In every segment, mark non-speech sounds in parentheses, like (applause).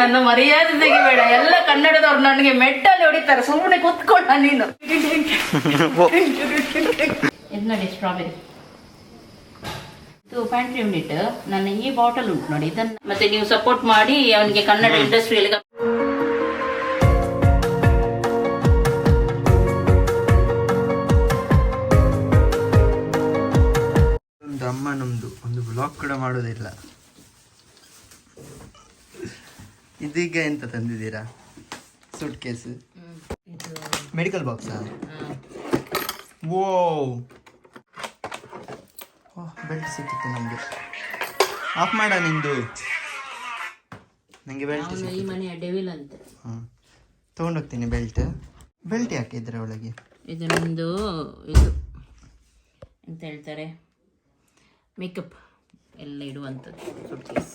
ನನ್ನ ಮರ್ಯಾದೆ ತೆಗಿಬೇಡ ಎಲ್ಲ ಕನ್ನಡದವ್ರು ನನಗೆ ಮೆಟ್ಟಲ್ಲಿ ಹೊಡಿತಾರೆ. ಸುಮ್ಮನೆ ಕೂತ್ಕೊಂಡ ನೀನು. ಇದು ನೋಡಿ ಸ್ಟ್ರಾಬೆರಿ ಇದು ಪ್ಯಾಂಟ್ರಿ ಯೂನಿಟ್ ನನ್ನ ಈ ಬಾಟಲ್ ಉಂಟು ನೋಡಿ ಇದನ್ನ. ಮತ್ತೆ ನೀವು ಸಪೋರ್ಟ್ ಮಾಡಿ ಅವನಿಗೆ ಕನ್ನಡ ಇಂಡಸ್ಟ್ರಿಯಲ್ಲಿ ಒಂದು ಅಮ್ಮ ನಮ್ದು. ಒಂದು ಬ್ಲಾಗ್ ಕೂಡ ಮಾಡೋದಿಲ್ಲ ಇದೀಗ ಎಂತ ತಂದಿದ್ದೀರಾ? ಸೂಟ್ ಕೇಸ್ ಇದು ಮೆಡಿಕಲ್ ಬಾಕ್ಸ್? ಓ ಬೆಲ್ಟ್ ಸಿಕ್ಕಿತ್ತು ನಮಗೆ. ಆಫ್ ಮಾಡ ನಿಂದು. ನನಗೆ ಬೆಲ್ಟ್ ಈ ಮನೆಯ ಡೆವಿಲ್ ಅಂತ. ಹಾಂ. ತೊಗೊಂಡೋಗ್ತೀನಿ ಬೆಲ್ಟ್. ಬೆಲ್ಟ್ ಯಾಕೆ ಇದ್ರ ಒಳಗೆ? ಇದು ನಮ್ಮದು ಇದು ಅಂತ ಹೇಳ್ತಾರೆ? ಮೇಕಪ್ ಎಲ್ಲ ಇಡುವಂಥದ್ದು ಸುಟ್ಕೇಸ್.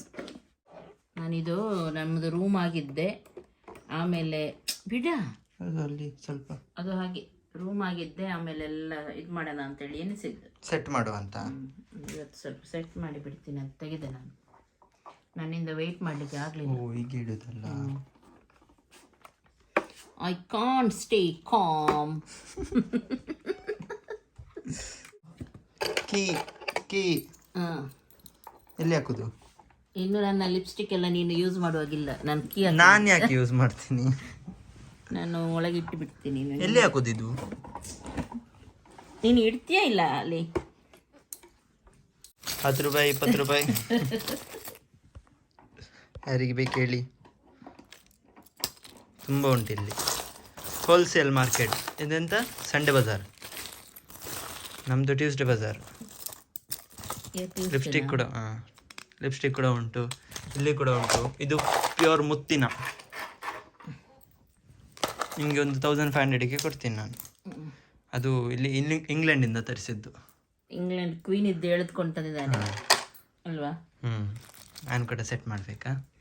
ನಾನಿದು ನಮ್ಮದು ರೂಮ್ ಆಗಿದ್ದೆ. ಆಮೇಲೆ ಬಿಡ. ಅದು ಅಲ್ಲಿ ಸ್ವಲ್ಪ. ಅದು ಹಾಗೆ ರೂಮ್ ಆಗಿದ್ದೆ ಆಮೇಲೆ ಎಲ್ಲ ಇದು ಮಾಡೋಣ ಅಂತೇಳಿ ಎನಿಸಿದ್ದು ಸೆಟ್ ಮಾಡುವಂತ. ಇವತ್ತು ಸ್ವಲ್ಪ ಸೆಟ್ ಮಾಡಿ ಬಿಡ್ತೀನಿ ಅಂತ ತೆಗೆದೆ ನಾನು. ನನ್ನಿಂದ ವೆಯ್ಟ್ ಮಾಡಲಿಕ್ಕೆ ಆಗಲಿಲ್ಲ. ಓ ಈಗ ಇಡೋದಲ್ಲ. I can't stay calm key ಕೀ ಹಾಂ. ಎಲ್ಲಿ ಹಾಕುದು? ಇನ್ನು ನನ್ನ ಲಿಪ್ಸ್ಟಿಕ್ ಎಲ್ಲ ನೀನು ಯೂಸ್ ಮಾಡುವಾಗಿಲ್ಲ. ನಾನು ಕೀ ನಾನು ಯಾಕೆ ಯೂಸ್ ಮಾಡ್ತೀನಿ? ನಾನು ಒಳಗೆ ಇಟ್ಟು ಬಿಡ್ತೀನಿ ನೀನು. ಎಲ್ಲಿ ಹಾಕೋದಿದ್ದು ನೀನು ಇಡ್ತೀಯಾ ಇಲ್ಲ ಅಲ್ಲಿ? ಹತ್ತು ರೂಪಾಯಿ ಇಪ್ಪತ್ತು ರೂಪಾಯಿ. ಯಾರಿಗೆ ಬೇಕು ಹೇಳಿ. ತುಂಬ ಉಂಟು ಇಲ್ಲಿ. ಹೋಲ್ಸೇಲ್ ಮಾರ್ಕೆಟ್ ಇದೆಂತ? ಸಂಡೇ ಬಜಾರ್ ನಮ್ಮದು ಟ್ಯೂಸ್ಡೇ ಬಜಾರ್ ಲಿಪ್ಸ್ಟಿಕ್ ಕೂಡ ಹಾಂ. ಲಿಪ್ಸ್ಟಿಕ್ ಕೂಡ ಉಂಟು ಇಲ್ಲಿ ಕೂಡ ಉಂಟು. ಇದು ಪ್ಯೂರ್ ಮುತ್ತಿನ. ನಿಮಗೆ ಒಂದು ತೌಸಂಡ್ ಫೈವ್ ಹಂಡ್ರೆಡಿಗೆ ಕೊಡ್ತೀನಿ ನಾನು. ಅದು ಇಲ್ಲಿ ಇಂಗ್ಲೆಂಡ್ ಇಂಗ್ಲೆಂಡಿಂದ ತರಿಸಿದ್ದು. ಇಂಗ್ಲೆಂಡ್ ಕ್ವೀನ್ ಇದ್ದು ಎಳೆದುಕೊಂಡು ತಂದಿದ್ದಾನೆ ಅಲ್ವಾ? ಹ್ಞೂ ನಾನು ಕೂಡ ಸೆಟ್ ಮಾಡಬೇಕಾ?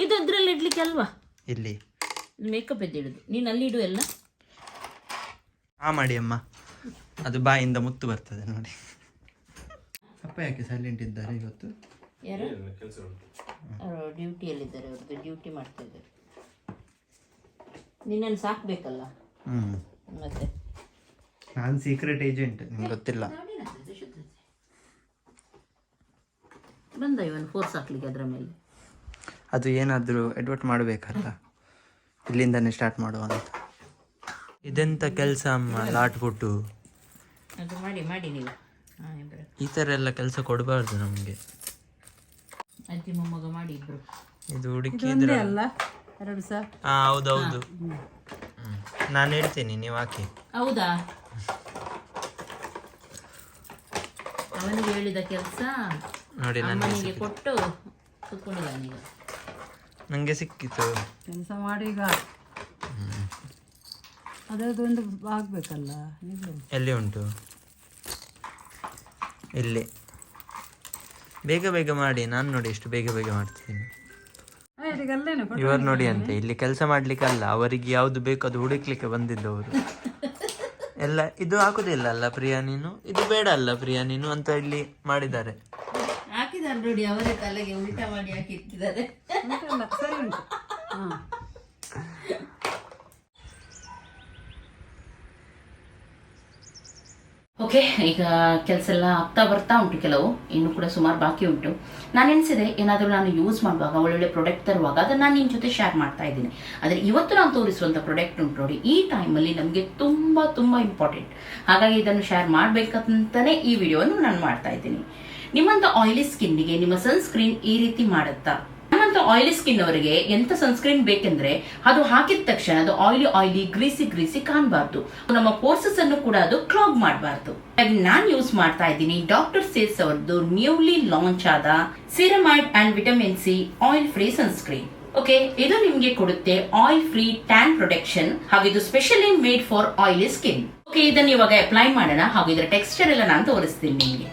ಇದು ಅದ್ರಲ್ಲಿ ಇಡ್ಲಿಕ್ಕೆ ಅಲ್ವಾ? ಇಲ್ಲಿ. ಮೇಕಪ್ ಎದ್ದು ಇಡುದು. ನೀನು ಅಲ್ಲಿ ಇಡು ಎಲ್ಲ. ಆ ಮಾಡಿ ಅಮ್ಮ. ಅದು ಬಾಯಿಂದ ಮುತ್ತು ಬರ್ತದೆ ನೋಡಿ. ಅಪ್ಪ ಯಾಕೆ ಸೈಲೆಂಟ್ ಇದ್ದಾರೆ ಇವತ್ತು? ಯಾರು? ಅವರು ಡ್ಯೂಟಿಯಲ್ಲಿದ್ದಾರೆ ಅವ್ರದ್ದು ಡ್ಯೂಟಿ ಮಾಡ್ತಾ ಇದ್ದಾರೆ ನಿನ್ನನ್ನು ಸಾಕ್ಬೇಕಲ್ಲ? ಹ್ಞೂ ಮತ್ತೆ? ನಾನು ಸೀಕ್ರೆಟ್ ಏಜೆಂಟ್ ನಿಮ್ಗೆ ಗೊತ್ತಿಲ್ಲ. ಬಂದ ಇವನು ಫೋರ್ಸ್ ಹಾಕ್ಲಿಕ್ಕೆ ಅದರ ಮೇಲೆ. ಅದು ಏನಾದರೂ ಎಡ್ವರ್ಟ್ ಮಾಡಬೇಕಲ್ಲ? ಇಲ್ಲಿಂದನೇ ಸ್ಟಾರ್ಟ್ ಮಾಡುವ ಅಂತ. ಇದೆಂತ ಕೆಲಸ ಅಮ್ಮ ಲಾಟ್ ಕೊಟ್ಟು ಅದು ಮಾಡಿ ಮಾಡಿ ನೀವು. ಈ ಥರ ಎಲ್ಲ ಕೆಲಸ ಕೊಡಬಾರ್ದು ನಮಗೆ. ಅಜ್ಜಿ ಮೊಮ್ಮಗ ಮಾಡಿ ಇಬ್ರು. ಇದು ಹುಡುಕಿದ್ರೆ ಅಲ್ಲ? ಎರಡು ಸಹ ಹಾಂ ಹೌದು ಹೌದು ನಾನು ಹೇಳ್ತೀನಿ ನೀವು ಹಾಕಿ. ಹೌದಾ? ಅವನಿಗೆ ಹೇಳಿದ ಕೆಲಸ ನೋಡಿ ನನಗೆ ಅಮ್ಮನಿಗೆ ಕೊಟ್ಟು ಕುತ್ಕೊಂಡಿದ್ದಾನೆ ಈಗ. ನನಗೆ ಸಿಕ್ಕಿತು. ಕೆಲಸ ಮಾಡಿ ಈಗ. ಅದರದೊಂದು ಆಗ್ಬೇಕಲ್ಲ ಆಗಬೇಕಲ್ಲ ಎಲ್ಲಿ ಉಂಟು? ಇಲ್ಲಿ. ಬೇಗ ಬೇಗ ಮಾಡಿ ನಾನು ನೋಡಿ ಎಷ್ಟು ಬೇಗ ಬೇಗ ಮಾಡ್ತೀನಿ. ಇವರು ನೋಡಿ ಅಂತೆ ಇಲ್ಲಿ ಕೆಲಸ ಮಾಡ್ಲಿಕ್ಕೆ ಅಲ್ಲ ಅವರಿಗೆ ಯಾವ್ದು ಬೇಕು ಅದು ಹುಡುಕ್ಲಿಕ್ಕೆ ಬಂದಿದ್ದವರು. (laughs) ಎಲ್ಲ ಇದು ಹಾಕುದಿಲ್ಲ ಅಲ್ಲ ಪ್ರಿಯಾ ನೀನು? ಇದು ಬೇಡ ಅಲ್ಲ ಪ್ರಿಯಾ ನೀನು ಅಂತ ಇಲ್ಲಿ ಮಾಡಿದ್ದಾರೆ. ಹಾಕಿದ್ದಾರೆ ನೋಡಿ ಅವರೇ ತಲೆಗೆ ಉಲ್ಟಾ ಮಾಡಿ ಹಾಕಿ ಇಟ್ಟಿದ್ದಾರೆ ಉಂಟಲ್ಲ ಸರಿ ಉಂಟು. ಓಕೆ, ಈಗ ಕೆಲಸ ಎಲ್ಲ ಆಗ್ತಾ ಬರ್ತಾ ಉಂಟು ಕೆಲವು, ಇನ್ನು ಕೂಡ ಸುಮಾರು ಬಾಕಿ ಉಂಟು. ನಾನು ಎನಿಸಿದೆ ಏನಾದರೂ ನಾನು ಯೂಸ್ ಮಾಡುವಾಗ, ಒಳ್ಳೊಳ್ಳೆ ಪ್ರಾಡಕ್ಟ್ ತರುವಾಗ ಅದನ್ನು ನಾನು ನಿಮ್ಮ ಜೊತೆ ಶೇರ್ ಮಾಡ್ತಾ ಇದ್ದೀನಿ. ಆದರೆ ಇವತ್ತು ನಾನು ತೋರಿಸುವಂಥ ಪ್ರಾಡಕ್ಟ್ ಉಂಟು ನೋಡಿ, ಈ ಟೈಮಲ್ಲಿ ನಮಗೆ ತುಂಬ ತುಂಬ ಇಂಪಾರ್ಟೆಂಟ್ ಹಾಗಾಗಿ ಇದನ್ನು ಶೇರ್ ಮಾಡಬೇಕಂತಲೇ ಈ ವಿಡಿಯೋವನ್ನು ನಾನು ಮಾಡ್ತಾ ಇದ್ದೀನಿ. ನಿಮ್ಮಂಥ ಆಯಿಲಿ ಸ್ಕಿನ್ನಿಗೆ ನಿಮ್ಮ ಸನ್ಸ್ಕ್ರೀನ್ ಈ ರೀತಿ ಮಾಡುತ್ತಾ? ಆಯಿಲಿ ಸ್ಕಿನ್ ಅವರಿಗೆ ಎಂತ ಸನ್ಸ್ಕ್ರೀನ್ ಬೇಕೆಂದ್ರೆ ಅದು ಹಾಕಿದ ತಕ್ಷಣ ಅದು ಆಯಿಲಿ ಆಯಿಲಿ ಗ್ರೀಸಿ ಗ್ರೀಸಿ ಕಾಣಬಾರ್ದು. ನಮ್ಮ ಪೋರ್ಸಸ್ ಅನ್ನು ಕೂಡ ಅದು ಕ್ಲಾಗ್ ಮಾಡಬಾರ್ದು. ನಾನು ಯೂಸ್ ಮಾಡ್ತಾ ಇದ್ದೀನಿ ಡಾಕ್ಟರ್ ಸೇಸ್ ಅವರದ್ದು ನ್ಯೂಲಿ ಲಾಂಚ್ ಆದ ceramide and vitamin C oil free sunscreen okay ಇದು ನಿಮ್ಗೆ ಕೊಡುತ್ತೆ ಆಯಿಲ್ ಫ್ರೀ ಟ್ಯಾನ್ ಪ್ರೊಟೆಕ್ಷನ್ ಹಾಗೂ ಇದು specially made for oily skin okay ಇದನ್ನ ಇವಾಗ ಅಪ್ಲೈ ಮಾಡೋಣ, ಹಾಗೂ ಇದರ ಟೆಕ್ಸ್ಚರ್ ಎಲ್ಲ ನಾನು ತೋರಿಸ್ತೀನಿ ನಿಮಗೆ.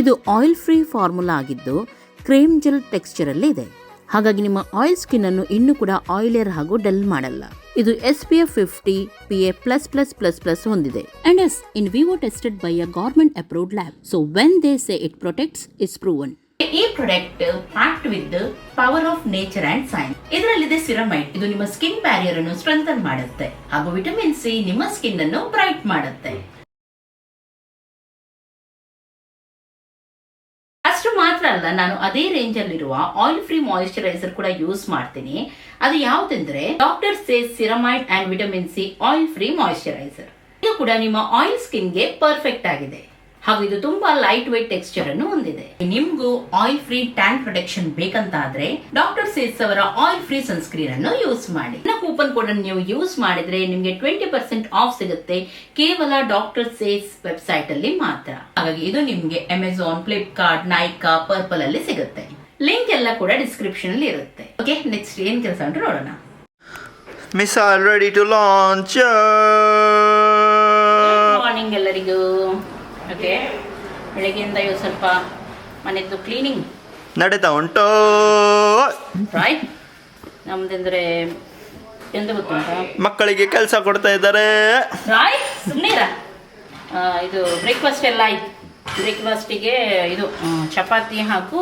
ಇದು ಆಯಿಲ್ ಫ್ರೀ ಫಾರ್ಮುಲಾ ಆಗಿದ್ದು ಕ್ರೀಮ್ ಜೆಲ್ ಟೆಕ್ಸ್ಚರ್ ಅಲ್ಲಿ ಇದೆ. ಹಾಗಾಗಿ ನಿಮ್ಮ ಆಯಿಲ್ ಸ್ಕಿನ್ ಅನ್ನು ಇನ್ನೂ ಕೂಡ ಆಯಿಲಿಯರ್ ಹಾಗೂ ಡಲ್ ಮಾಡಲ್ಲ. ಇದು S P F fifty P A plus plus plus plus ಹೊಂದಿದೆ. And is in vivo tested by a government approved lab so when they say it protects is proven ಈ product packed with power of nature and science ಇದರಲ್ಲಿದೆ ceramide ಇದು ನಿಮ್ಮ skin barrier ಅನ್ನು strengthen ಮಾಡುತ್ತೆ. ಹಾಗೂ vitamin C ನಿಮ್ಮ skin ಅನ್ನು bright ಮಾಡುತ್ತೆ. ನಾನು ಅದೇ ರೇಂಜ್ ಅಲ್ಲಿರುವ ಆಯಿಲ್ ಫ್ರೀ ಮಾಯಿಶ್ಚರೈಸರ್ ಕೂಡ ಯೂಸ್ ಮಾಡ್ತೀನಿ. ಅದು ಯಾವ್ದಂದ್ರೆ doctor says ceramide and vitamin C oil free moisturiser ಇದು ಕೂಡ ನಿಮ್ಮ ಆಯಿಲ್ ಸ್ಕಿನ್ಗೆ ಪರ್ಫೆಕ್ಟ್ ಆಗಿದೆ. ಹಾಗೂ ಇದು ತುಂಬಾ ಲೈಟ್ ವೈಟ್ ಟೆಕ್ಸ್ಚರ್ ಅನ್ನು ಹೊಂದಿದೆ. ನಿಮ್ಗೂ ಆಯಿಲ್ ಫ್ರೀ ಟ್ಯಾನ್ ಪ್ರೊಟೆಕ್ಷನ್ ಬೇಕಂತ ಆದ್ರೆ ಡಾಕ್ಟರ್ ಸೇಸ್ ಅವರ ಆಯಿಲ್ ಫ್ರೀ ಸನ್ಸ್ಕ್ರೀನ್ ಅನ್ನು ಯೂಸ್ ಮಾಡಿ. ಕೂಪನ್ ಕೋಡ್ ಅನ್ನು ನೀವು ಯೂಸ್ ಮಾಡಿದ್ರೆ ನಿಮಗೆ ಟ್ವೆಂಟಿ ಪರ್ಸೆಂಟ್ ಆಫ್ ಸಿಗುತ್ತೆ ಕೇವಲ ಡಾಕ್ಟರ್ ಸೇಸ್ ವೆಬ್ಸೈಟ್ ಅಲ್ಲಿ ಮಾತ್ರ. ಹಾಗಾಗಿ ಇದು ನಿಮ್ಗೆ ಅಮೆಝಾನ್ ಫ್ಲಿಪ್ಕಾರ್ಟ್ ನೈಕಾ ಪರ್ಪಲ್ ಅಲ್ಲಿ ಸಿಗುತ್ತೆ. ಲಿಂಕ್ ಎಲ್ಲ ಕೂಡ ಡಿಸ್ಕ್ರಿಪ್ಷನ್ ಅಲ್ಲಿ ಇರುತ್ತೆ. ಓಕೆ ನೆಕ್ಸ್ಟ್ ಏನ್ ಕೆಲಸ ಅಂತ ನೋಡೋಣ. Miss are ready to launch morning ಎಲ್ಲರಿಗೂ. ಓಕೆ. ಬೆಳಗ್ಗೆಯಿಂದ ಇವತ್ತು ಸ್ವಲ್ಪ ಮನೆಯದ್ದು ಕ್ಲೀನಿಂಗ್ ನಡೀತಾ ಉಂಟು. ರೈಟ್ ನಮ್ದಂದ್ರೆ ಎಂದು ಗೊತ್ತುಂಟಾ? ಮಕ್ಕಳಿಗೆ ಕೆಲಸ ಕೊಡ್ತಾ ಇದ್ದಾರೆ. ರಾಯ್ ಸುಮ್ಮನೆ ಇದು ಬ್ರೇಕ್ಫಾಸ್ಟ್ ಎಲ್ಲ ಆಯ್ತು. ಬ್ರೇಕ್ಫಾಸ್ಟಿಗೆ ಇದು ಚಪಾತಿ ಹಾಗೂ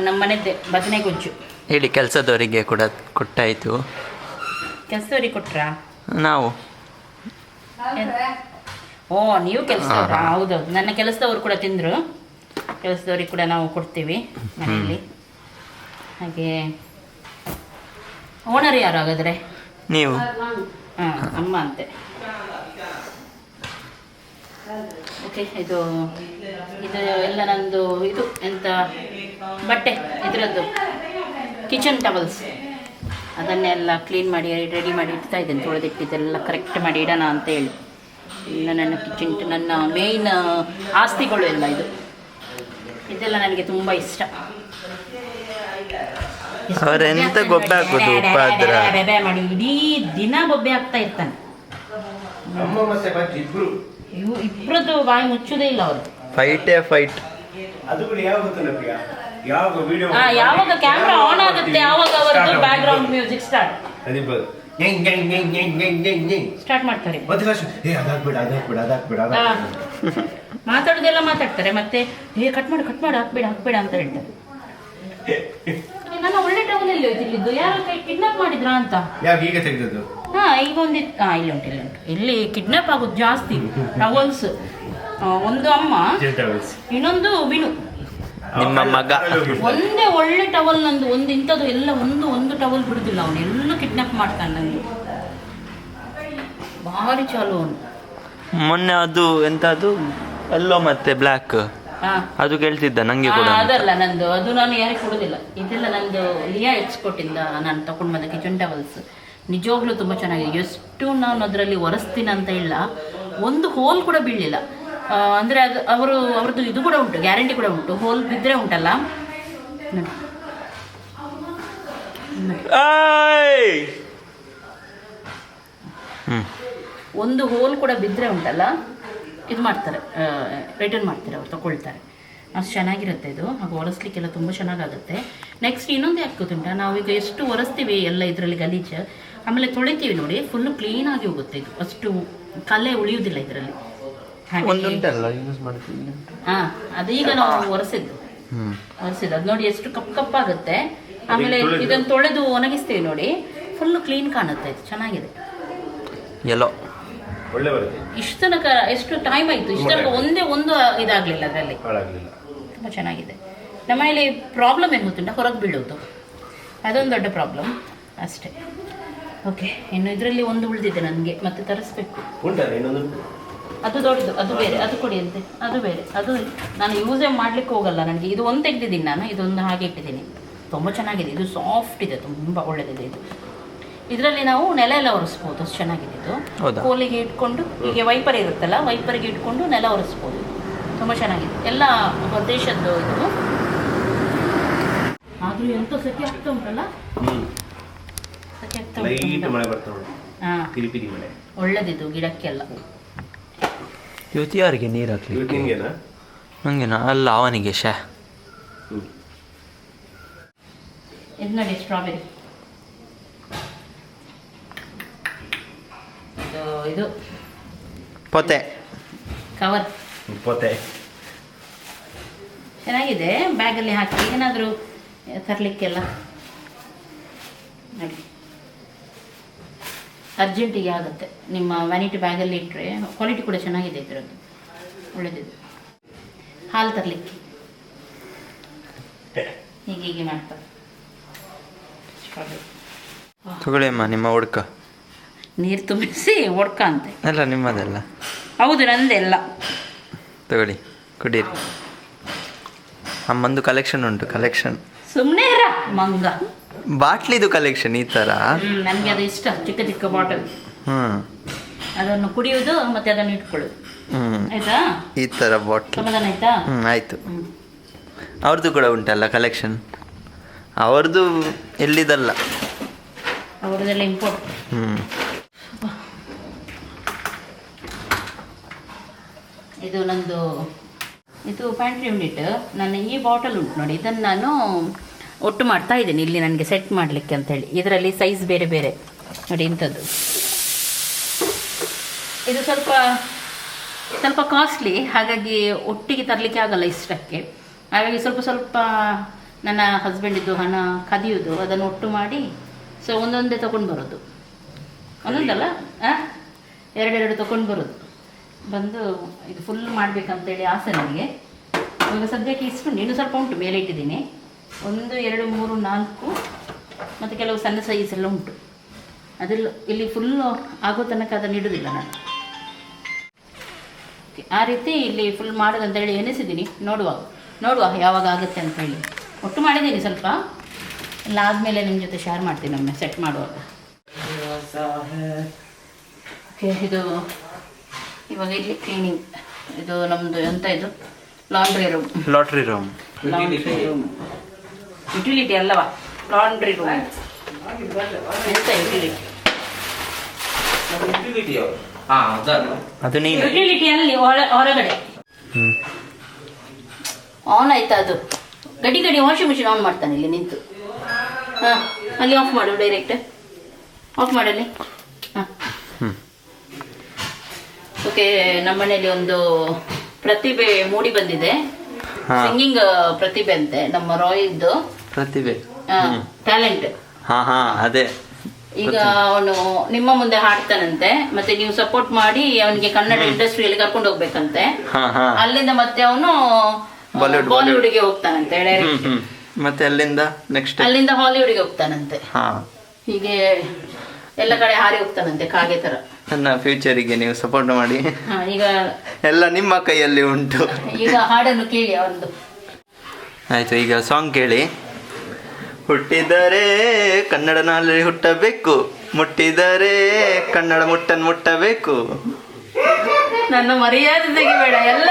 ನಮ್ಮ ಮನೆದ್ದೆ ಬದನೆ ಗೊಜ್ಜು. ಹೇಳಿ ಕೆಲಸದವರಿಗೆ ಕೂಡ ಕೊಟ್ಟಾಯಿತು. ಕೆಲಸದವ್ರಿಗೆ ಕೊಟ್ರಾ? ನಾವು. ಓ ನೀವು ಕೆಲಸದವ್ರ? ಹೌದೌದು ನನ್ನ ಕೆಲಸದವರು ಕೂಡ ತಿಂದರು. ಕೆಲಸದವ್ರಿಗೆ ಕೂಡ ನಾವು ಕೊಡ್ತೀವಿ ಮನೆಯಲ್ಲಿ. ಹಾಗೆ ಓನರ್ ಯಾರು ಹಾಗಾದ್ರೆ? ನೀವು. ಹಾಂ ಅಮ್ಮ ಅಂತೆ. ಓಕೆ ಇದು ಇದು ಎಲ್ಲ ನಂದು ಇದು ಎಂತ ಬಟ್ಟೆ ಇದರದ್ದು. ಕಿಚನ್ ಟವಲ್ಸ್ ಅದನ್ನೆಲ್ಲ ಕ್ಲೀನ್ ಮಾಡಿ ರೆಡಿ ಮಾಡಿ ಇಡ್ತಾ ಇದ್ದೇನೆ. ತೊಳೆದಿಟ್ಟಿದ್ದೆಲ್ಲ ಕರೆಕ್ಟ್ ಮಾಡಿ ಇಡೋಣ ಅಂತ ಹೇಳಿ. ಇಲ್ಲ ನನ್ನ ಕಿಚನ್ ನನ್ನ ಮೇಯ್ನ್ ಆಸ್ತಿಗಳು ಎಲ್ಲ ಇದು. ಇದೆಲ್ಲ ನನಗೆ ತುಂಬ ಇಷ್ಟ. ಅವರೆಂತ ಗೊಬ್ಬೆ ಹಾಕುದು ಉಪಾದ್ರ? ಬೆಬೆ ಮಾಡಿ. ಇಡೀ ದಿನ ಬೊಬ್ಬೆ ಹಾಕ್ತಾ ಇರ್ತಾನೆ. ಅಮ್ಮ ಮತ್ತೆ ಬಜ್ಜಿ ಇಬ್ರು? ಇವು ಇಬ್ಬರದ್ದು ಬಾಯಿ ಮುಚ್ಚೋದೇ ಇಲ್ಲ ಅವರು. ಫೈಟೇ ಫೈಟ್ ಅದು ಕೂಡ ಯಾವಾಗ ಗೊತ್ತಲ್ಲ ಪ್ರಿಯಾ ಯಾವಾಗ ವಿಡಿಯೋ ಯಾವಾಗ ಕ್ಯಾಮ್ರಾ ಆನ್ ಆಗುತ್ತೆ ಯಾವಾಗ ಅವರದ್ದು ಬ್ಯಾಕ್ ಗ್ರೌಂಡ್ ಮ್ಯೂಸಿಕ್ ಸ್ಟಾರ್ಟ್ ಹೆಂಗ್ ಹೆಂಗ್ ಹೆಂಗ್ ಹೆಂಗ್ ಹೆಂಗ್ ಹೆಂಗ್ ಹೆಂಗ್ ಸ್ಟಾರ್ಟ್ ಮಾಡ್ತಾರೆ. ಏ ಮಾತಾಡೋದೆಲ್ಲ ಮಾತಾಡ್ತಾರೆ ಮತ್ತೆ ಏ ಕಟ್ ಮಾಡು ಕಟ್ ಮಾಡು ಹಾಕ್ಬೇಡ ಹಾಕ್ಬೇಡ ಅಂತ ಹೇಳ್ತಾರೆ. ನನ್ನ ಒಳ್ಳೆ ಟವಲ್ ಎಲ್ಲಿ ಇದ್ದಿದ್ದು ಇಲ್ಲಿದ್ದು. ಯಾರು ಕಿಡ್ನಾಪ್ ಮಾಡಿದ್ರಾ ಅಂತ? ಯಾವಾಗ ಈಗ ತೆಗೆದದ್ದು? ಹಾ ಈಗ ಒಂದು ಹಾ ಇಲ್ಲಿ ಉಂಟು ಇಲ್ಲಿ ಉಂಟು. ಇಲ್ಲಿ ಕಿಡ್ನಾಪ್ ಆಗೋದು ಜಾಸ್ತಿ. ಟವಲ್ಸ್ ಒಂದು ಅಮ್ಮ ಇನ್ನೊಂದು ವಿನು. ನಿಮ್ಮ ಮಗ. ಒಂದೇ ಒಳ್ಳೆ ಟವಲ್ ನಂದು ಒಂದು ಇಂಥದ್ದು ಎಲ್ಲ ಒಂದು ಒಂದು ಟವಲ್ ಬಿಡುದಿಲ್ಲ ಅವನು. ಎಲ್ಲ ಕಿಡ್ನಾಪ್ ಮಾಡ್ತಾನೆ ನಂದು ಭಾರಿ ಚಾಲು ಅವನು. ಮೊನ್ನೆ ಅದು ಎಂತ ಅದು ಎಲ್ಲೋ ಮತ್ತೆ ಬ್ಲ್ಯಾಕ್ ಅದು ಕೇಳ್ತಿದ್ದ ನಂಗೆ ಕೂಡ ಅದಲ್ಲ ನಂದು. ಅದು ನಾನು ಯಾರಿಗೆ ಕೊಡೋದಿಲ್ಲ. ಇದೆಲ್ಲ ನಂದು ಲಿಯಾ ಎಕ್ಸ್ಪೋರ್ಟಿಂದ ನಾನು ತಗೊಂಡು ಬಂದ ಕಿಚನ್ ಟವಲ್ಸ್ ನಿಜವಾಗ್ಲೂ ತುಂಬ ಚೆನ್ನಾಗಿದೆ. ಎಷ್ಟು ನಾನು ಅದರಲ್ಲಿ ಒರೆಸ್ತೀನಿ ಅಂತ ಇಲ್ಲ. ಒಂದು ಹೋಲ್ ಕೂಡ ಬೀಳಲಿಲ್ಲ. ಅಂದರೆ ಅದು ಅವರು ಅವ್ರದ್ದು ಇದು ಕೂಡ ಉಂಟು ಗ್ಯಾರಂಟಿ ಕೂಡ ಉಂಟು. ಹೋಲ್ ಬಿದ್ದರೆ ಉಂಟಲ್ಲ? ಒಂದು ಹೋಲ್ ಕೂಡ ಬಿದ್ದರೆ ಉಂಟಲ್ಲ? ಇದು ಮಾಡ್ತಾರೆ ರಿಟರ್ನ್ ಮಾಡ್ತಾರೆ ಅವ್ರು ತಗೊಳ್ತಾರೆ. ಅಷ್ಟು ಚೆನ್ನಾಗಿರುತ್ತೆ ಇದು ಹಾಗೆ ಒರೆಸ್ಲಿಕ್ಕೆಲ್ಲ ತುಂಬ ಚೆನ್ನಾಗಾಗುತ್ತೆ. ನೆಕ್ಸ್ಟ್ ಇನ್ನೊಂದು ಯಾಕೆ ಗೊತ್ತುಂಟಾ ನಾವೀಗ ಎಷ್ಟು ಒರೆಸ್ತೀವಿ ಎಲ್ಲ ಇದರಲ್ಲಿ ಗಲೀಜು ಆಮೇಲೆ ತೊಳಿತೀವಿ ನೋಡಿ ಫುಲ್ಲು ಕ್ಲೀನಾಗಿ ಹೋಗುತ್ತೆ ಇದು. ಅಷ್ಟು ಕಲೆ ಉಳಿಯುವುದಿಲ್ಲ ಇದರಲ್ಲಿ. ಹಾ ಯೂಸ್ ಮಾಡ್ತೀನಿ ಹಾಂ ಅದೀಗ ನಾವು ಒರೆಸಿದ್ದು. ಹ್ಮ್. ಒರೆಸಿದ್ದು. ಅದು ನೋಡಿ ಎಷ್ಟು ಕಪ್ ಕಪ್ಪಾಗುತ್ತೆ ಆಮೇಲೆ ಇದನ್ನು ತೊಳೆದು ಒಣಗಿಸ್ತೀವಿ ನೋಡಿ. ಫುಲ್ ಕ್ಲೀನ್ ಕಾಣುತ್ತೆ ಚೆನ್ನಾಗಿದೆ. ಎಲ್ಲೋ ಒಳ್ಳೆ ಬರುತ್ತೆ ಇಷ್ಟು ತನಕ ಎಷ್ಟು ಟೈಮ್ ಆಯಿತು? ಇಷ್ಟು ತನಕ ಒಂದೇ ಒಂದು ಇದಾಗಲಿಲ್ಲ ಅದರಲ್ಲಿ. ತುಂಬಾ ತುಂಬ ಚೆನ್ನಾಗಿದೆ. ನಮ್ಮನೇಲಿ ಪ್ರಾಬ್ಲಮ್ ಏನು ಗೊತ್ತುಂಟ? ಹೊರಗೆ ಬೀಳೋದು ಅದೊಂದು ದೊಡ್ಡ ಪ್ರಾಬ್ಲಮ್ ಅಷ್ಟೇ. ಓಕೆ ಇನ್ನು ಇದರಲ್ಲಿ ಒಂದು ಉಳಿದಿದೆ ನನಗೆ. ಮತ್ತೆ ತರಿಸ್ಬೇಕು. ಅದು ದೊಡ್ಡದು ಅದು ಬೇರೆ ಅದು ಕೊಡಿ ಅಂತೆ. ಅದು ಬೇರೆ ಅದು ನಾನು ಯೂಸೇ ಮಾಡ್ಲಿಕ್ಕೆ ಹೋಗಲ್ಲ ನನಗೆ. ಇದು ಒಂದು ತೆಗೆದಿದ್ದೀನಿ ನಾನು ಇದೊಂದು ಹಾಗೆ ಇಟ್ಟಿದ್ದೀನಿ. ತುಂಬ ಚೆನ್ನಾಗಿದೆ. ಇದು ಸಾಫ್ಟ್ ಇದೆ ತುಂಬ ಒಳ್ಳೆದಿದೆ ಇದು. ಇದರಲ್ಲಿ ನಾವು ನೆಲ ಎಲ್ಲ ಒರೆಸ್ಬೋದು ಅಷ್ಟು ಚೆನ್ನಾಗಿದೆ ಇದು. ಕೋಲಿಗೆ ಇಟ್ಕೊಂಡು ಹೀಗೆ ವೈಪರ್ ಇರುತ್ತಲ್ಲ ವೈಪರ್ಗೆ ಇಟ್ಕೊಂಡು ನೆಲ ಒರೆಸ್ಬೋದು. ತುಂಬ ಚೆನ್ನಾಗಿದೆ. ಎಲ್ಲ ಹೊರದೇಶದ್ದು ಇದು. ಆದರೂ ಎಂತ ಸೆಕೆ ಆಗ್ತಾ ಉಂಟಲ್ಲ? ಒಳ್ಳೇದಿದು ಸೆಕೆ ಆಗ್ತಾ ಉಂಟು ಹಾಂ. ಗಿಡಕ್ಕೆಲ್ಲ. ಇವತ್ತು ಯಾರಿಗೆ ನೀರು ಹಾಕ್ಲಿ ಹಂಗೆನಾ ಅಲ್ಲ ಅವನಿಗೆ ಶಾ ಹ್ಮ್ ಇದು ನೋಡಿ ಸ್ಟ್ರಾಬೆರಿ ಇದು ಇದು. ಪೊತೆ. ಕವರ್ ಪೊತೆ. ಚೆನ್ನಾಗಿದೆ ಬ್ಯಾಗಲ್ಲಿ ಹಾಕಿ. ಏನಾದರೂ ತರಲಿಕ್ಕೆಲ್ಲ? ನೋಡಿ. ಅರ್ಜೆಂಟಿಗೆ ಆಗುತ್ತೆ. ನಿಮ್ಮ ವ್ಯಾನಿಟಿ ಬ್ಯಾಗಲ್ಲಿ ಇಟ್ಟರೆ ಕ್ವಾಲಿಟಿ ಕೂಡ ಚೆನ್ನಾಗಿದೆ ಇದರದ್ದು. ಒಳ್ಳೆದಿದೆ. ಹಾಲು ತರಲಿಕ್ಕೆ. ಹೀಗೆ ಹೀಗೆ ಮಾಡ್ತಾರೆ. ತಗೊಳ್ಳಿ ಅಮ್ಮ ನಿಮ್ಮ ಹುಡ್ಕ ನೀರು ತುಂಬಿಸಿ ಒಡ್ಕ ಅಂತೆ. ಅಲ್ಲ ನಿಮ್ಮದಲ್ಲ. ಹೌದು ನಂದೆಲ್ಲ ತಗೊಳ್ಳಿ ಕುಡೀರಿ. ಅಮ್ಮಂದು ಕಲೆಕ್ಷನ್ ಉಂಟು ಕಲೆಕ್ಷನ್ ಸುಮ್ಮನೆ ಇರ ಮಂಗ. ಬಾಟ್ಲಿದು ಕಲೆಕ್ಷನ್ ಈ ಥರ ನನಗೆ ಅದು ಇಷ್ಟ ಚಿಕ್ಕ ಚಿಕ್ಕ ಬಾಟಲ್ ಹ್ಞೂ ಅದನ್ನು ಕುಡಿಯೋದು ಮತ್ತೆ ಅದನ್ನು ಇಟ್ಕೊಳ್ಳೋದು ಹ್ಞೂ ಆಯ್ತಾ? ಈ ತರ ಬಾಟ್ಲ್ ಸಮಾಧಾನ ಆಯ್ತಾ? ಹ್ಞೂ ಆಯಿತು. ಅವ್ರದ್ದು ಕೂಡ ಉಂಟಲ್ಲ ಕಲೆಕ್ಷನ್ ಅವ್ರದ್ದು ಎಲ್ಲಿದಲ್ಲ? ಅವ್ರದ್ದೆಲ್ಲ ಇಂಪೋರ್ಟ್ ಹ್ಞೂ ಇದು ನಂದು ಇದು ಪ್ಯಾಂಟ್ರಿ ಯೂನಿಟ್ ನನ್ನ ಈ ಬಾಟಲ್ ಉಂಟು ನೋಡಿ ಇದನ್ನು ನಾನು ಒಟ್ಟು ಮಾಡ್ತಾ ಇದ್ದೀನಿ. ಇಲ್ಲಿ ನನಗೆ ಸೆಟ್ ಮಾಡಲಿಕ್ಕೆ ಅಂತೇಳಿ. ಇದರಲ್ಲಿ ಸೈಜ್ ಬೇರೆ ಬೇರೆ. ನೋಡಿ ಇಂಥದ್ದು. ಇದು ಸ್ವಲ್ಪ ಸ್ವಲ್ಪ ಕಾಸ್ಟ್ಲಿ ಹಾಗಾಗಿ ಒಟ್ಟಿಗೆ ತರಲಿಕ್ಕೆ ಆಗಲ್ಲ ಇಷ್ಟಕ್ಕೆ. ಹಾಗಾಗಿ ಸ್ವಲ್ಪ ಸ್ವಲ್ಪ ನನ್ನ ಹಸ್ಬೆಂಡಿದ್ದು ಹಣ ಕದಿಯೋದು ಅದನ್ನು ಒಟ್ಟು ಮಾಡಿ ಸೊ ಒಂದೊಂದೇ ತೊಗೊಂಡು ಬರೋದು. ಒಂದೊಂದಲ್ಲ? ಆ? ಎರಡೆರಡು ತೊಗೊಂಡು ಬರೋದು. ಬಂದು ಇದು ಫುಲ್ ಮಾಡಬೇಕಂತೇಳಿ ಆಸೆ ನನಗೆ. ಇವಾಗ ಸದ್ಯಕ್ಕೆ ಇಷ್ಟು ಇನ್ನೂ ಸ್ವಲ್ಪ ಉಂಟು ಮೇಲೆ ಇಟ್ಟಿದ್ದೀನಿ. ಒಂದು ಎರಡು ಮೂರು ನಾಲ್ಕು ಮತ್ತು ಕೆಲವು ಸಣ್ಣ ಸೈಜ್ ಎಲ್ಲ ಉಂಟು. ಅದೆಲ್ಲ ಇಲ್ಲಿ ಫುಲ್ಲು ಆಗೋ ತನಕ ಅದನ್ನು ಇಡೋದಿಲ್ಲ ನಾನು. ಆ ರೀತಿ ಇಲ್ಲಿ ಫುಲ್ ಮಾಡೋದಂತ ಹೇಳಿ ಎನಿಸಿದ್ದೀನಿ ನೋಡುವ ನೋಡುವ ಯಾವಾಗ ಆಗುತ್ತೆ ಅಂತ ಹೇಳಿ. ಒಟ್ಟು ಮಾಡಿದ್ದೀನಿ ಸ್ವಲ್ಪ? ಎಲ್ಲ ಆದಮೇಲೆ ನಿಮ್ಮ ಜೊತೆ ಶೇರ್ ಮಾಡ್ತೀನಿ ಒಮ್ಮೆ ಸೆಟ್ ಮಾಡುವಾಗ. ಓಕೆ ಇದು ಇವಾಗ ಇಲ್ಲಿ ಕ್ಲೀನಿಂಗ್ ಇದು ನಮ್ಮದು ಎಂತ ಇದು? Laundry room lottery room laundry room utility ಅಲ್ಲವಾ? ಲಾಂಡ್ರಿ ರೂಮ್ ಎಂತ ಯುಟಿಲಿಟಿ ಅದು ನೀನು. ಯುಟಿಲಿಟಿ ಅಲ್ಲಿ ಹೊರ- ಹೊರಗಡೆ. ಆನ್ ಆಯ್ತಾ ಅದು? ಗಡಿ ಗಡಿ ವಾಷಿಂಗ್ ಮಿಷಿನ್ ಆನ್ ಮಾಡ್ತಾನೆ ಇಲ್ಲಿ ನಿಂತು. ಹಾಂ ಅಲ್ಲಿ ಆಫ್ ಮಾಡು ಡೈರೆಕ್ಟ್ ಆಫ್ ಮಾಡಲ್ಲಿ. ಹಾಂ. ಓಕೆ ನಮ್ಮನೇಲಿ ಒಂದು ಪ್ರತಿಭೆ ಮೂಡಿ ಬಂದಿದೆ. ಸಿಂಗಿಂಗ್ ಪ್ರತಿಭೆ ಅಂತೆ ನಮ್ಮ ರಾಯ್ದು ಪ್ರತಿಭೆ. ಟ್ಯಾಲೆಂಟ್ ಹಾ ಹಾ ಅದೇ. ಈಗ ಅವನು ನಿಮ್ಮ ಮುಂದೆ ಹಾಡ್ತಾನಂತೆ ಮತ್ತೆ ನೀವು ಸಪೋರ್ಟ್ ಮಾಡಿ ಅವನಿಗೆ ಕನ್ನಡ ಇಂಡಸ್ಟ್ರಿಯಲ್ಲಿ ಕರ್ಕೊಂಡು ಹೋಗ್ಬೇಕಂತೆ. ಅಲ್ಲಿಂದ ಮತ್ತೆ ಅವನು Bollywood, ಬಾಲಿವುಡ್ಗೆ ಹೋಗ್ತಾನಂತೆ ಡೈರೆಕ್ಟ್ ಮತ್ತೆ ಅಲ್ಲಿಂದ ನೆಕ್ಸ್ಟ್ ಅಲ್ಲಿಂದ ಹಾಲಿವುಡ್ಗೆ ಹೋಗ್ತಾನಂತೆ. ಹಾ. ಹೀಗೆ ಎಲ್ಲ ಕಡೆ ಹಾರಿ ಹೋಗ್ತಾನಂತೆ ಕಾಗೆ ತರ. ನನ್ನ ಫ್ಯೂಚರಿಗೆ ನೀವು ಸಪೋರ್ಟ್ ಮಾಡಿ. ಈಗ ಎಲ್ಲ ನಿಮ್ಮ ಕೈಯಲ್ಲಿ ಉಂಟು. ಈಗ ಹಾಡನ್ನು ಕೇಳಿ ಅವನದು. ಆಯ್ತು ಈಗ ಸಾಂಗ್ ಕೇಳಿ. ಹುಟ್ಟಿದರೆ ಕನ್ನಡ ನಾಲಿ ಹುಟ್ಟಬೇಕು. ಮುಟ್ಟಿದರೆ ಕನ್ನಡ ಮುಟ್ಟನ್ ಮುಟ್ಟಬೇಕು. ನನ್ನ ಮರ್ಯಾದೆ ತೆಗಿಬೇಡ ಎಲ್ಲ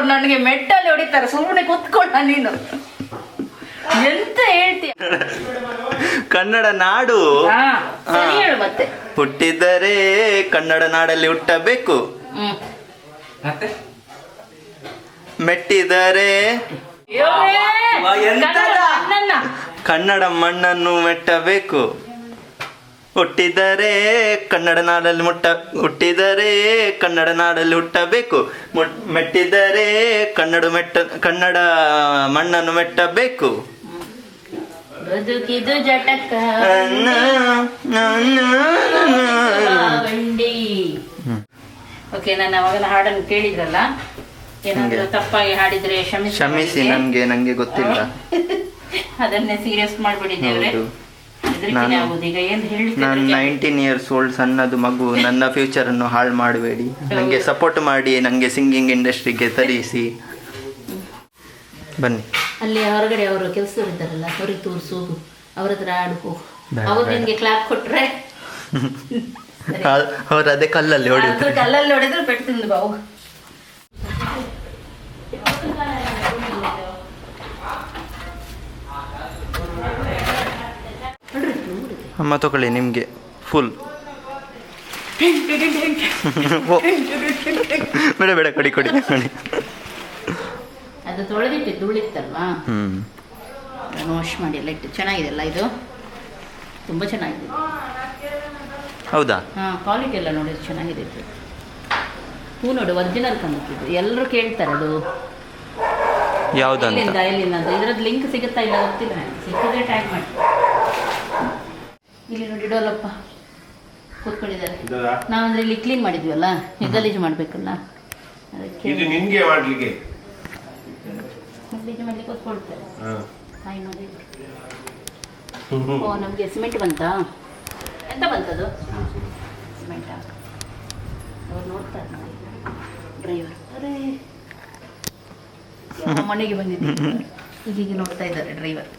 ಕನ್ನಡದವ್ರು ನನಗೆ ಮೆಟ್ಟಲ್ಲಿ ಹೊಡಿತಾರೆ. ಸುಮ್ಮನೆ ಕೂತ್ಕೊಂಡ ನೀನು. ಎಂತ ಹೇಳ್ತೀಯ ಕನ್ನಡ ನಾಡು. ಹಾ ಸರಿ ಹೇಳು ಮತ್ತೆ. ಹುಟ್ಟಿದರೆ ಕನ್ನಡ ನಾಡಲ್ಲಿ ಹುಟ್ಟಬೇಕು. ಹ್ಮ್. ಮೆಟ್ಟಿದರೆ ಅಯ್ಯೋವೇ, ವಾ, ಎಂತದ? ಕನ್ನಡ ನನ್ನನ್ನ. ಕನ್ನಡ ಮಣ್ಣನ್ನು ಮೆಟ್ಟಬೇಕು. ಹುಟ್ಟಿದರೆ ಕನ್ನಡ ನಾಡಲ್ಲಿ ಮುಟ್ಟ ಹುಟ್ಟಿದರೆ ಕನ್ನಡ ನಾಡಲ್ಲಿ ಹುಟ್ಟಬೇಕು. ಮೆಟ್ಟಿದರೆ ಕನ್ನಡ ಮೆಟ್ಟ ಕನ್ನಡ ಮಣ್ಣನ್ನು ಮೆಟ್ಟಬೇಕು. ಬದುಕಿದು ಜಟಕ. ಓಕೆ ನನ್ನ ಮಗನ ಹಾಡನ್ನು ಕೇಳಿದ್ರಲ್ಲ? ಏನಾದರೂ ತಪ್ಪಾಗಿ ಹಾಡಿದ್ರೆ ಕ್ಷಮಿಸಿ ಕ್ಷಮಿಸಿ ನನ್ಗೆ ನಂಗೆ ಗೊತ್ತಿಲ್ಲ. ಅದನ್ನೇ ಸೀರಿಯಸ್ ಮಾಡ್ಬಿಡಿ ದೇವ್ರೆ. ಹೌದು. ಹೆದರಿಕೆನೆ ನಾನು- ನಾನು ನೈನ್ಟೀನ್ ಇಯರ್ಸ್ ಓಲ್ಡ್ ಸಣ್ಣದು ಮಗು ನನ್ನ ಫ್ಯೂಚರ್ ಅನ್ನು ಹಾಳು ಮಾಡಬೇಡಿ. ನನಗೆ ಸಪೋರ್ಟ್ ಮಾಡಿ ನನಗೆ ಸಿಂಗಿಂಗ್ ಇಂಡಸ್ಟ್ರಿಗೆ ತರಿಸಿ. ಬನ್ನಿ. ಅಲ್ಲಿ ಹೊರಗಡೆ ಅವರು ಕೆಲಸದವ್ರು ಇದ್ದಾರಲ್ಲ ಅವ್ರಿಗೆ ತೋರಿಸು ಅವ್ರ ಹತ್ರ ಆಡು ಹೋಗು ಅವ್ರು. ನಿನ್ಗೆ ಕ್ಲಾಪ್ ಕೊಟ್ರೆ? (laughs) ಅವ್ರು ಅದೇ ಕಲ್ಲಲ್ಲಿ ಅದು ಹೊಡಿತಾರೆ. ಕಲ್ಲಲ್ಲಿ ಹೊಡೆದ್ರೆ ಪೆಟ್ಟು ತಿಂದು ಬಾವು ಅಮ್ಮ ತಗೊಳ್ಳಿ ನಿಮಗೆ ಫುಲ್ ಬೇಡ ಬೇಡ ಕೊಡಿ ಕೊಡಿ ಕೊಡಿ. ಅದು ತೊಳೆದಿಟ್ಟು ಧೂಳಿತ್ತಲ್ವಾ? ಹ್ಞೂ ವಾಶ್ ಮಾಡಿ ಎಲ್ಲ ಇಟ್ಟು. ಚೆನ್ನಾಗಿದೆ ಅಲ್ಲ ಇದು? ತುಂಬ ಚೆನ್ನಾಗಿದೆ. ಹೌದಾ? ಹಾಂ ಕ್ವಾಲಿಟಿ ಎಲ್ಲ ನೋಡಿ ಚೆನ್ನಾಗಿದೆ ಹೂ ನೋಡು ಒರಿಜಿನಲ್ ಕಂಡಿದ್ದು ಎಲ್ಲರೂ ಕೇಳ್ತಾರೆ ಅದು. ಯಾವುದಂತ? ಎಲ್ಲಿಂದ ಇದ್ರದ್ದು ಲಿಂಕ್ ಸಿಗುತ್ತಾ ಇಲ್ಲ ಗೊತ್ತಿಲ್ಲ. ಸಿಕ್ಕಿದ್ರೆ ಟ್ಯಾಗ್ ಮಾಡಿ. ಇಲ್ಲಿ ನೋಡಿ ಡೋಲಪ್ಪ ಕೂತ್ಕೊಂಡಿದ್ದಾರೆ? ನಾವಂದ್ರೆ ಇಲ್ಲಿ ಕ್ಲೀನ್ ಮಾಡಿದ್ವಲ್ಲ? ಗಲೀಜು ಮಾಡಬೇಕಲ್ಲ? ಅದಕ್ಕೆ ನಿನ್ಗೆ ಮಾಡ್ಲಿಕ್ಕೆ? ಗಲೀಜು ಮಾಡ್ಲಿಕ್ಕೆ ಕೂತ್ಕೊಳ್ತಾರೆ ನೋಡಿ. ಓ ನಮಗೆ ಸಿಮೆಂಟ್ ಬಂತಾ? ಎಂತ ಬಂತದು? ಸಿಮೆಂಟಾ ಅವ್ರು ನೋಡ್ತಾರೆ ನೋಡಿ ಡ್ರೈವರ್ ಅರೇ. ಮನೆಗೆ ಬಂದಿದ್ದೀವಿ ಈಗೀಗ ನೋಡ್ತಾ ಇದ್ದಾರೆ ಡ್ರೈವರ್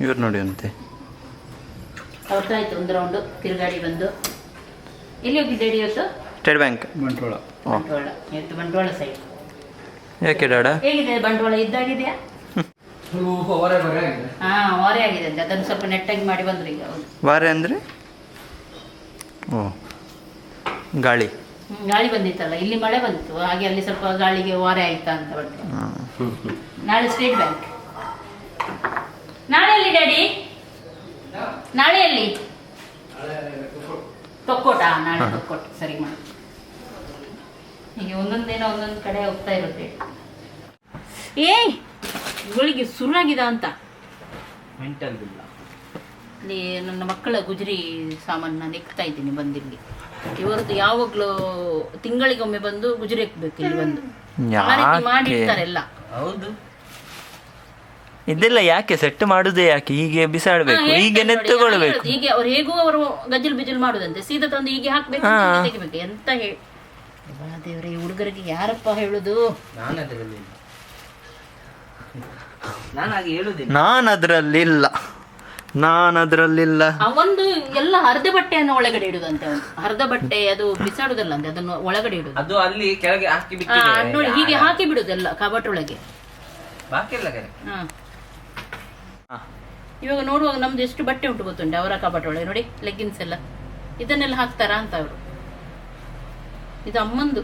ಇವ್ರು ನೋಡಿ ಅಂತೆ. ಅವ್ರದ್ದು ಒಂದು ರೌಂಡು ತಿರುಗಾಡಿ ಬಂದು. ಎಲ್ಲಿ ಹೋಗಿದ್ದೆ ಇವತ್ತು? State bank. ಬಂಟ್ವಾಳ. ಬಂಟ್ವಾಳ. ಇವತ್ತು ಬಂಟ್ವಾಳ ಸೈಡ್ ಯಾಕೆ ಡಾಡ? ಹೇಗಿದೆ ಬಂಟ್ವಾಳ? ಇದ್ದಾಗಿದೆಯಾ? ಹಾ ವಾರೆ ಆಗಿದೆ ಅಂತೆ. ಅದನ್ನು ಸ್ವಲ್ಪ ನೆಟ್ಟಾಗಿ ಮಾಡಿ ಬಂದ್ರು ಈಗ ಹೌದು ವಾರೆ ಅಂದರೆ? ಓ. ಗಾಳಿ. ಹ್ಮ್, ಗಾಳಿ ಬಂದಿತ್ತಲ್ಲ ಇಲ್ಲಿ ಮಳೆ ಬಂತು. ಹಾಗೆ ಅಲ್ಲಿ ಸ್ವಲ್ಪ ಗಾಳಿಗೆ ಓರೆ ಆಯ್ತಾ ಅಂತ ಹಾಂ. ನಾಳೆ ಸ್ಟೇಟ್ ಬ್ಯಾಂಕ್ ನಾಳೆ ಎಲ್ಲಿ ಡ್ಯಾಡಿ ನಾಳೆ ಎಲ್ಲಿ ತೊಕ್ಕೋಟ? ನಾಳೆ ತೊಕ್ಕೋಟ. ಸರಿ ಮಾಡಿ ಹೀಗೆ ಒಂದೊಂದೇನ ಒಂದೊಂದು ಕಡೆ ಹೋಗ್ತಾ ಇರುತ್ತೆ. ಏಯ್! ಇವಳಿಗೆ ಸುರಾಗಿದ ಅಂತ. ಮೆಂಟಲ್ ಇಲ್ಲಿ. ನನ್ನ ಮಕ್ಕಳ ಗುಜರಿ ಸಾಮಾನ ನೆಕ್ತಾ ಇದ್ದೀನಿ ಬಂದಿಲ್ಲಿ ಇವರದ್ದು ಯಾವಾಗ್ಲೂ ತಿಂಗಳಿಗೊಮ್ಮೆ ಬಂದು ಗುಜರಿ ಹಾಕ್ಬೇಕು ಇಲ್ಲಿ ಬಂದು. ಆ ರೀತಿ ಯಾಕೆ? ಮಾಡಿರ್ತಾರೆ ಎಲ್ಲ. ಹೌದು. ಇದೆಲ್ಲ ಯಾಕೆ ಸೆಟ್ ಮಾಡುದೇ ಯಾಕೆ? ಹೀಗೆ ಬಿಸಾಡ್ಬೇಕು ಹೀಗೆ ನೆತ್ತುಕೊಳ್ಬೇಕು ಹಾಗೆ ಅವ್ರು ಹೇಗೂ ಅವರು ಗಜಲ್ ಬಿಜಲ್ ಮಾಡುದಂತೆ? ಸೀದಾ ತಂದು ಹೀಗೆ ಹಾಕ್ಬೇಕು ತೆಗಿಬೇಕು ಎಂತ ಹೇಳಿ ದೇವ್ರೆ ಈ ಹುಡುಗರಿಗೆ ಯಾರಪ್ಪ ಹೇಳುದು? ನಾನು ಅದರಲ್ಲಿಲ್ಲ ನಾನು ಅದರಲ್ಲಿಲ್ಲ ಆ ಒಂದು ಎಲ್ಲ ಅರ್ಧ ಬಟ್ಟೆಯನ್ನು ಒಳಗಡೆ ಇಡುದಂತೆ ಹರಿದ ಅರ್ಧ ಬಟ್ಟೆ ಅದು ಬಿಸಾಡುದಲ್ಲ ಅಂತ ಅದನ್ನು ಒಳಗಡೆ ಇಡುದು. ಅದು ಅಲ್ಲಿ ಕೆಳಗೆ ಹಾಕಿ ಬಿಡುದು ಎಲ್ಲ ನೋಡಿ ಹೀಗೆ ಹಾಕಿ ಬಿಡುದೆಲ್ಲ ಕಬಟ್ ಒಳಗೆ ಬಾಕಿ ಇಲ್ಲ ಕರೆ ಹಾ. ಇವಾಗ ನೋಡುವಾಗ ನಮ್ದು ಎಷ್ಟು ಬಟ್ಟೆ ಉಂಟು ಗೊತ್ತುಂಟು ಅವರ ಕಬಟ್ ಒಳಗೆ ನೋಡಿ ಲೆಗ್ಗಿನ್ಸ್ ಎಲ್ಲ. ಇದನ್ನೆಲ್ಲ ಹಾಕ್ತಾರಾ ಅಂತ ಅವರು. ಇದು ಅಮ್ಮಂದು.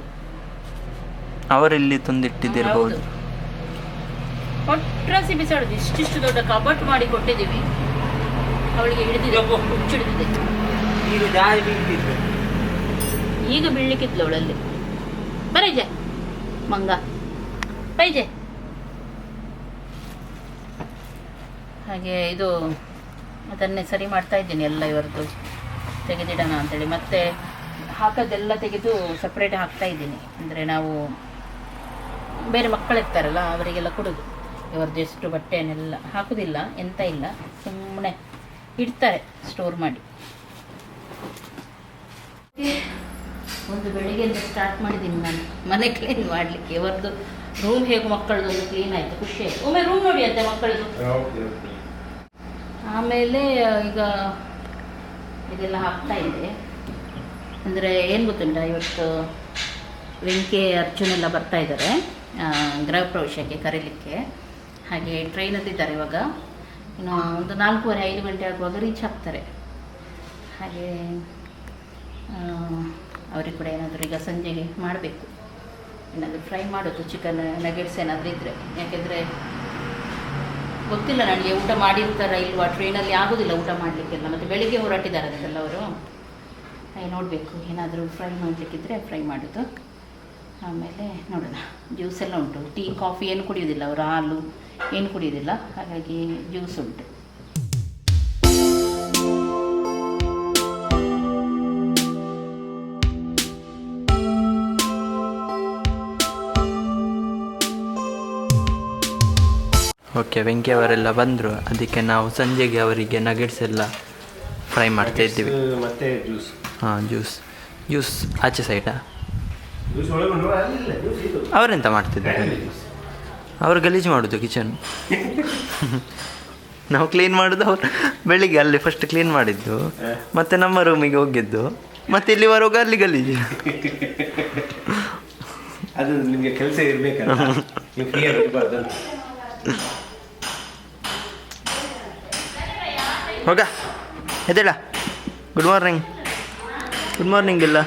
ಅವರಿಲ್ಲಿ ತಂದಿಟ್ಟಿದ್ದಿರಬಹುದು ಹೌದು. ಒಟ್ರಾಸಿ ಬಿಸಾಡುದು. ಇಷ್ಟಿಷ್ಟು ದೊಡ್ಡ ಕಬಾಟ್ ಮಾಡಿ ಕೊಟ್ಟಿದ್ದೀವಿ. ಅವಳಿಗೆ ಹಿಡಿದಿದೆ ಬೀಳ್ತಿತ್ತು ಈಗ ಬೀಳ್ಲಿಕ್ಕಿದ್ಲು ಅವಳಲ್ಲಿ. ಬರೈಜೆ ಮಂಗ. ಬೈಜೆ ಹಾಗೆ ಇದು ಅದನ್ನೇ ಸರಿ ಮಾಡ್ತಾ ಇದ್ದೀನಿ ಎಲ್ಲ ಇವರದ್ದು. ತೆಗೆದಿಡೋಣ ಅಂತೇಳಿ. ಮತ್ತೆ ಹಾಕೋದೆಲ್ಲ ತೆಗೆದು ಸಪ್ರೇಟ್ ಹಾಕ್ತಾ ಇದ್ದೀನಿ. ಅಂದರೆ ನಾವು ಬೇರೆ ಮಕ್ಕಳಿರ್ತಾರಲ್ಲ ಅವರಿಗೆಲ್ಲ ಕೊಡೋದು. ಇವರದ್ದು ಎಷ್ಟು ಬಟ್ಟೆಯನ್ನೆಲ್ಲ ಹಾಕೋದಿಲ್ಲ ಎಂತ ಇಲ್ಲ. ಸುಮ್ಮನೆ ಇಡ್ತಾರೆ ಸ್ಟೋರ್ ಮಾಡಿ. ಒಂದು ಬೆಳಿಗ್ಗೆಯಿಂದ ಸ್ಟಾರ್ಟ್ ಮಾಡಿದ್ದೀನಿ ನಾನು. ಮನೆ ಕ್ಲೀನ್ ಮಾಡಲಿಕ್ಕೆ. ಇವರದ್ದು ರೂಮ್ ಹೇಗೆ ಮಕ್ಕಳದ್ದು ಕ್ಲೀನ್ ಆಯಿತು ಖುಷಿ ಆಯಿತು. ಒಮ್ಮೆ ರೂಮ್ ನೋಡಿ ಅಂತೆ ಮಕ್ಕಳದು ಓಕೆ, ಓಕೆ. ಆಮೇಲೆ ಈಗ ಇದೆಲ್ಲ ಹಾಕ್ತಾ ಇದೆ ಅಂದರೆ ಏನು ಗೊತ್ತುಂಟ, ಇವತ್ತು ವೆಂಕೆ ಅರ್ಜುನ್ ಎಲ್ಲ ಬರ್ತಾ ಇದ್ದಾರೆ ಗೃಹ ಪ್ರವೇಶಕ್ಕೆ ಕರೀಲಿಕ್ಕೆ. ಹಾಗೆ ಟ್ರೈನಲ್ಲಿದ್ದಾರೆ ಇವಾಗ. ಇನ್ನು ಒಂದು ನಾಲ್ಕೂವರೆ, ಐದು ಗಂಟೆ ಆಗುವಾಗ ರೀಚ್ ಆಗ್ತಾರೆ. ಹಾಗೆ ಅವ್ರಿಗೆ ಕೂಡ ಏನಾದರೂ ಈಗ ಸಂಜೆಗೆ ಮಾಡಬೇಕು. ಏನಾದರೂ ಫ್ರೈ ಮಾಡೋದು ಚಿಕನ್ ನಗೆಟ್ಸ್ ಏನಾದರೂ ಇದ್ದರೆ ಯಾಕೆಂದರೆ ಗೊತ್ತಿಲ್ಲ ನನಗೆ ಊಟ ಮಾಡಿರ್ತಾರ ಇಲ್ವಾ? ಟ್ರೈನಲ್ಲಿ ಆಗೋದಿಲ್ಲ ಊಟ ಮಾಡಲಿಕ್ಕೆಲ್ಲ. ಮತ್ತು ಬೆಳಿಗ್ಗೆ ಹೊರಟಿದ್ದಾರೆ ಅದಕ್ಕೆಲ್ಲ ಅವರು. ನೋಡಬೇಕು, ಏನಾದರೂ ಫ್ರೈ ಮಾಡಲಿಕ್ಕಿದ್ರೆ ಫ್ರೈ ಮಾಡೋದು. ಆಮೇಲೆ ನೋಡೋಣ. ಜ್ಯೂಸ್ ಎಲ್ಲ ಉಂಟು. ಟೀ, ಕಾಫಿ ಏನು ಕುಡಿಯೋದಿಲ್ಲ ಅವರು ಹಾಲು ಏನು ಕುಡಿಯೋದಿಲ್ಲ ಹಾಗಾಗಿ ಜ್ಯೂಸ್ ಉಂಟು. ಓಕೆ ವೆಂಕಿ ಅವರೆಲ್ಲ ಬಂದರು. ಅದಕ್ಕೆ ನಾವು ಸಂಜೆಗೆ ಅವರಿಗೆ ನಗೆಟ್ಸ್ ಎಲ್ಲ ಫ್ರೈ ಮಾಡ್ತಾ ಇದ್ದೀವಿ. ಮತ್ತೆ ಜ್ಯೂಸ್ ಹಾಂ ಜ್ಯೂಸ್ ಜ್ಯೂಸ್ ಆಚೆ ಸೈಡಾ ಅವರೆಂತ ಮಾಡ್ತಿದ್ದಾರೆ. ಅವರು ಗಲೀಜು ಮಾಡೋದು ಕಿಚನ್ ನಾವು ಕ್ಲೀನ್ ಮಾಡೋದು ಅವ್ರು. ಬೆಳಿಗ್ಗೆ ಅಲ್ಲಿ ಫಸ್ಟ್ ಕ್ಲೀನ್ ಮಾಡಿದ್ದು. ಮತ್ತೆ ನಮ್ಮ ರೂಮಿಗೆ ಹೋಗಿದ್ದು. ಮತ್ತೆ ಇಲ್ಲಿ ಬರುವಾಗ ಅಲ್ಲಿ ಗಲೀಜು. ಅದು ನಿಮಗೆ ಕೆಲಸ ಇರ್ಬೇಕಲ್ಲ. (laughs) ಹೋಗ ಎದ್ದೇಳ. ಗುಡ್ ಮಾರ್ನಿಂಗ್ ಗುಡ್ ಮಾರ್ನಿಂಗ್ ಇಲ್ಲ